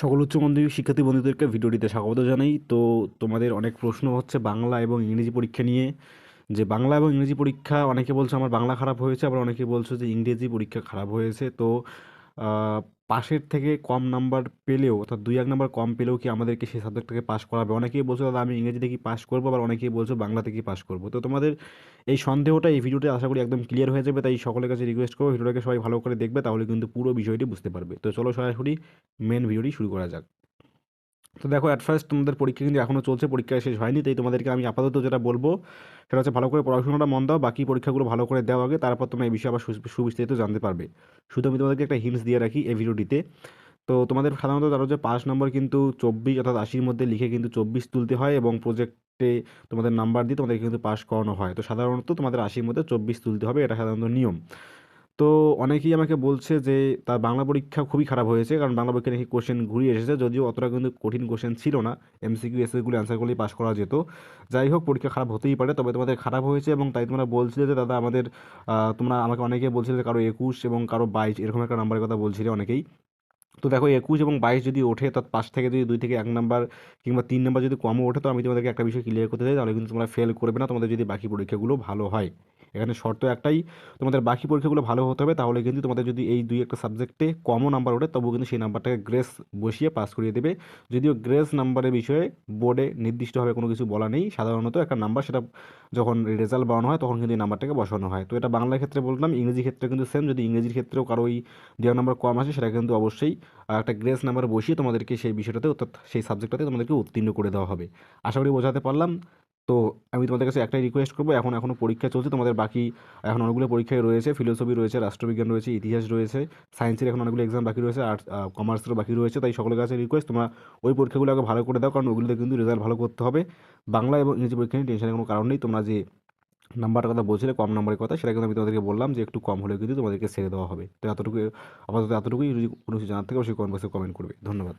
সকল উচ্চ মাধ্যমিক শিক্ষার্থী বন্ধুদেরকে ভিডিওটিতে স্বাগত জানাই। তো তোমাদের অনেক প্রশ্ন হচ্ছে বাংলা এবং ইংরেজি পরীক্ষা নিয়ে। যে বাংলা এবং ইংরেজি পরীক্ষা, অনেকে বলছে আমার বাংলা খারাপ হয়েছে, আবার অনেকে বলছে যে ইংরেজি পরীক্ষা খারাপ হয়েছে। তো পাশের থেকে কম নাম্বার পেলেও, অর্থাৎ দুই এক নাম্বার কম পেলেও কি আমাদেরকে সেই সাবজেক্টটাকে পাশ করাবে? অনেকেই বলছে, দাদা, আমি ইংরেজিতে কি পাশ করব আবার অনেকেই বলছো, বাংলা কি পাশ করব তো তোমাদের এই সন্দেহটা এই ভিডিওতে আশা করি একদম ক্লিয়ার হয়ে যাবে, তাই সকলের কাছে রিকোয়েস্ট করব, ভিডিওটাকে সবাই ভালো করে দেখবে, তাহলে কিন্তু পুরো বিষয়টি বুঝতে পারবে। তো চলো সরাসরি মেন ভিডিওটি শুরু করা যাক। তো দেখো অ্যাট ফার্স্ট তোমাদের পরীক্ষা কিন্তু এখনও চলছে, পরীক্ষা শেষ হয়নি, তাই তোমাদেরকে আমি আপাতত যেটা বলব, সেটা হচ্ছে ভালো করে পড়াশোনাটা মন দাও, বাকি পরীক্ষাগুলো ভালো করে দেওয়া আগে, তারপর তোমরা এই বিষয়ে আবার সুবিস্তারিত জানতে পারবে। শুধু আমি তোমাদেরকে একটা হিন্টস দিয়ে রাখি এই ভিডিওটিতে তো তোমাদের সাধারণত জানো যে পাঁচ নম্বর কিন্তু চব্বিশ অর্থাৎ আশির মধ্যে লিখে কিন্তু চব্বিশ তুলতে হয় এবং প্রজেক্টে তোমাদের নাম্বার দিয়ে তোমাদের কিন্তু পাস করানো হয়। তো সাধারণত তোমাদের আশির মধ্যে চব্বিশ তুলতে হবে, এটা সাধারণত নিয়ম। তো অনেকেই আমাকে বলছে যে তার বাংলা পরীক্ষা খুবই খারাপ হয়েছে, কারণ বাংলা পরীক্ষা নাকি কোশ্চেন ঘুরিয়ে এসেছে, যদিও অতটা কিন্তু কঠিন কোশ্চেন ছিল না। এমসিকিউ এসএগুলো অ্যান্সারগুলোই পাস করা যেত। যাই হোক, পরীক্ষা খারাপ হতেই পারে, তবে তোমাদের খারাপ হয়েছে এবং তাই তোমরা বলছিলে যে, দাদা আমাদের তোমরা আমাকে অনেকে বলছিলে যে কারও একুশ এবং কারও বাইশ, এরকম একটা নাম্বারের কথা বলছিলে অনেকেই। তো দেখো, একুশ এবং বাইশ যদি ওঠে, তার পাশ থেকে যদি দুই থেকে এক নাম্বার কিংবা তিন নাম্বার যদি কমও ওঠে, তো আমি তোমাদেরকে একটা বিষয় ক্লিয়ার করতে চাই, তাহলে কিন্তু তোমরা ফেল করবে না, তোমাদের যদি বাকি পরীক্ষাগুলো ভালো হয়। এখানে শর্ত একটাই, তোমাদের বাকি পরীক্ষাগুলো ভালো হতে হবে, তাহলে কিন্তু তোমাদের যদি এই দুই একটা সাবজেক্টে কমও নাম্বার ওঠে, তবুও কিন্তু সেই নাম্বারটাকে গ্রেস বসিয়ে পাস করিয়ে দেবে। যদিও গ্রেস নাম্বারের বিষয়ে বোর্ডে নির্দিষ্টভাবে কোনো কিছু বলা নেই, সাধারণত একটা নাম্বার সেটা যখন রেজাল্ট বানানো হয়, তখন কিন্তু এই নাম্বারটাকে বসানো হয়। তো এটা বাংলার ক্ষেত্রে বললাম, ইংরেজি ক্ষেত্রে কিন্তু সেম যদি ইংরেজির ক্ষেত্রেও কারও ওই দেওয়া নাম্বার কম আসে, সেটা কিন্তু অবশ্যই একটা গ্রেস নাম্বার বসিয়ে তোমাদেরকে সেই বিষয়টাতে, অর্থাৎ সেই সাবজেক্টটাতে তোমাদেরকে উত্তীর্ণ করে দেওয়া হবে। আশা করি বোঝাতে পারলাম। তো আমি তোমাদের কাছে একটাই রিকোয়েস্ট করব, এখন এখনও পরীক্ষা চলছে, তোমাদের বাকি, এখন অনেকগুলো পরীক্ষায় রয়েছে ফিলোসফি রয়েছে, রাষ্ট্রবিজ্ঞান রয়েছে, ইতিহাস রয়েছে সায়েন্সের এখন অনেকগুলো এক্সাম বাকি রয়েছে আর্টস কমার্সেরও বাকি রয়েছে, তাই সকলের কাছে রিকোয়েস্ট তোমরা ওই পরীক্ষাগুলো আগে ভালো করে দাও, কারণ ওগুলোতে কিন্তু রেজাল্ট ভালো করতে হবে। বাংলা এবং ইংরেজি পরীক্ষা নিয়ে টেনশনের কোনো কারণ নেই, তোমরা যে নাম্বারের কথা বলছিলে, কম নাম্বারের কথা, সেটা কিন্তু আমি তোমাদেরকে বললাম যে একটু কম হলেও কিন্তু তোমাদেরকে ছেড়ে দেওয়া হবে। তো এতটুকু আপাতত এতটুকুই, যদি কোনো কিছু জানার থেকে, অবশ্যই কমেন্ট বক্সে কমেন্ট করবে। ধন্যবাদ।